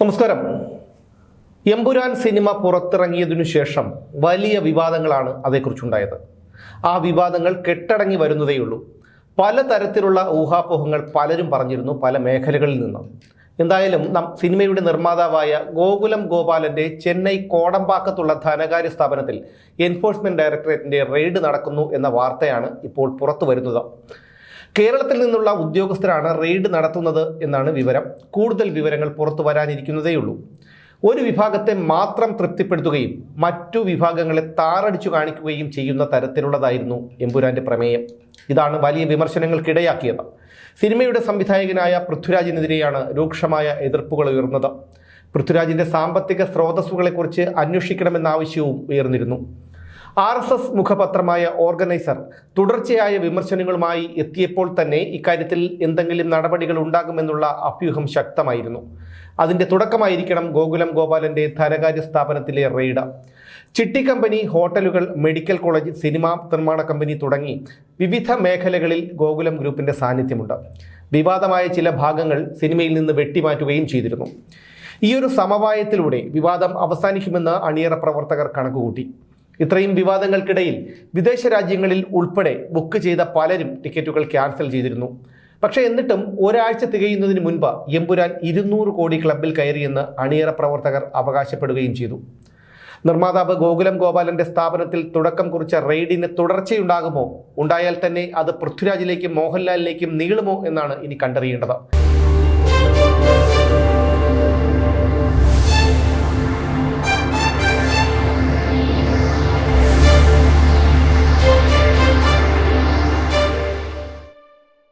നമസ്കാരം. എമ്പുരാൻ സിനിമ പുറത്തിറങ്ങിയതിനു ശേഷം വലിയ വിവാദങ്ങളാണ് അതേക്കുറിച്ചുണ്ടായത്. ആ വിവാദങ്ങൾ കെട്ടടങ്ങി വരുന്നതേയുള്ളൂ. പലതരത്തിലുള്ള ഊഹാപോഹങ്ങൾ പലരും പറഞ്ഞിരുന്നു പല മേഖലകളിൽ നിന്നും. എന്തായാലും നം സിനിമയുടെ നിർമ്മാതാവായ ഗോകുലം ഗോപാലന്റെ ചെന്നൈ കോടമ്പാക്കത്തുള്ള ധനകാര്യ സ്ഥാപനത്തിൽ എൻഫോഴ്സ്മെന്റ് ഡയറക്ടറേറ്റിന്റെ റെയ്ഡ് നടക്കുന്നു എന്ന വാർത്തയാണ് ഇപ്പോൾ പുറത്തു വരുന്നത്. കേരളത്തിൽ നിന്നുള്ള ഉദ്യോഗസ്ഥരാണ് റെയ്ഡ് നടത്തുന്നത് എന്നാണ് വിവരം. കൂടുതൽ വിവരങ്ങൾ പുറത്തു വരാനിരിക്കുന്നതേയുള്ളൂ. ഒരു വിഭാഗത്തെ മാത്രം തൃപ്തിപ്പെടുത്തുകയും മറ്റു വിഭാഗങ്ങളെ താറടിച്ചു കാണിക്കുകയും ചെയ്യുന്ന തരത്തിലുള്ളതായിരുന്നു എമ്പുരാന്റെ പ്രമേയം. ഇതാണ് വലിയ വിമർശനങ്ങൾക്കിടയാക്കിയത്. സിനിമയുടെ സംവിധായകനായ പൃഥ്വിരാജിനെതിരെയാണ് രൂക്ഷമായ എതിർപ്പുകൾ ഉയർന്നത്. പൃഥ്വിരാജിന്റെ സാമ്പത്തിക സ്രോതസ്സുകളെക്കുറിച്ച് അന്വേഷിക്കണമെന്ന ആവശ്യവും ഉയർന്നിരുന്നു. ആർ എസ് എസ് മുഖപത്രമായ ഓർഗനൈസർ തുടർച്ചയായ വിമർശനങ്ങളുമായി എത്തിയപ്പോൾ തന്നെ ഇക്കാര്യത്തിൽ എന്തെങ്കിലും നടപടികൾ ഉണ്ടാകുമെന്നുള്ള അഭ്യൂഹം ശക്തമായിരുന്നു. അതിന്റെ തുടക്കമായിരിക്കണം ഗോകുലം ഗോപാലന്റെ ധനകാര്യ സ്ഥാപനത്തിലെ റെയ്ഡ്. ചിട്ടി കമ്പനി ഹോട്ടലുകൾ മെഡിക്കൽ കോളേജ് സിനിമാ നിർമ്മാണ കമ്പനി തുടങ്ങി വിവിധ മേഖലകളിൽ ഗോകുലം ഗ്രൂപ്പിന്റെ സാന്നിധ്യമുണ്ട്. വിവാദമായ ചില ഭാഗങ്ങൾ സിനിമയിൽ നിന്ന് വെട്ടിമാറ്റുകയും ചെയ്തിരുന്നു. ഈ ഒരു സമവായത്തിലൂടെ വിവാദം അവസാനിക്കുമെന്ന് അണിയറ പ്രവർത്തകർ കണക്കുകൂട്ടി. ഇത്രയും വിവാദങ്ങൾക്കിടയിൽ വിദേശ രാജ്യങ്ങളിൽ ഉൾപ്പെടെ ബുക്ക് ചെയ്ത പലരും ടിക്കറ്റുകൾ ക്യാൻസൽ ചെയ്തിരുന്നു. പക്ഷേ എന്നിട്ടും ഒരാഴ്ച തികയുന്നതിന് മുൻപ് എമ്പുരാൻ ഇരുന്നൂറ് കോടി ക്ലബിൽ കയറിയെന്ന് അണിയറ പ്രവർത്തകർ അവകാശപ്പെടുകയും ചെയ്തു. നിർമ്മാതാവ് ഗോകുലം ഗോപാലന്റെ സ്ഥാപനത്തിൽ തുടക്കം കുറിച്ച റെയ്ഡിന് തുടർച്ചയുണ്ടാകുമോ? ഉണ്ടായാൽ തന്നെ അത് പൃഥ്വിരാജിലേക്കും മോഹൻലാലിലേക്കും നീളുമോ എന്നാണ് ഇനി കണ്ടറിയേണ്ടത്.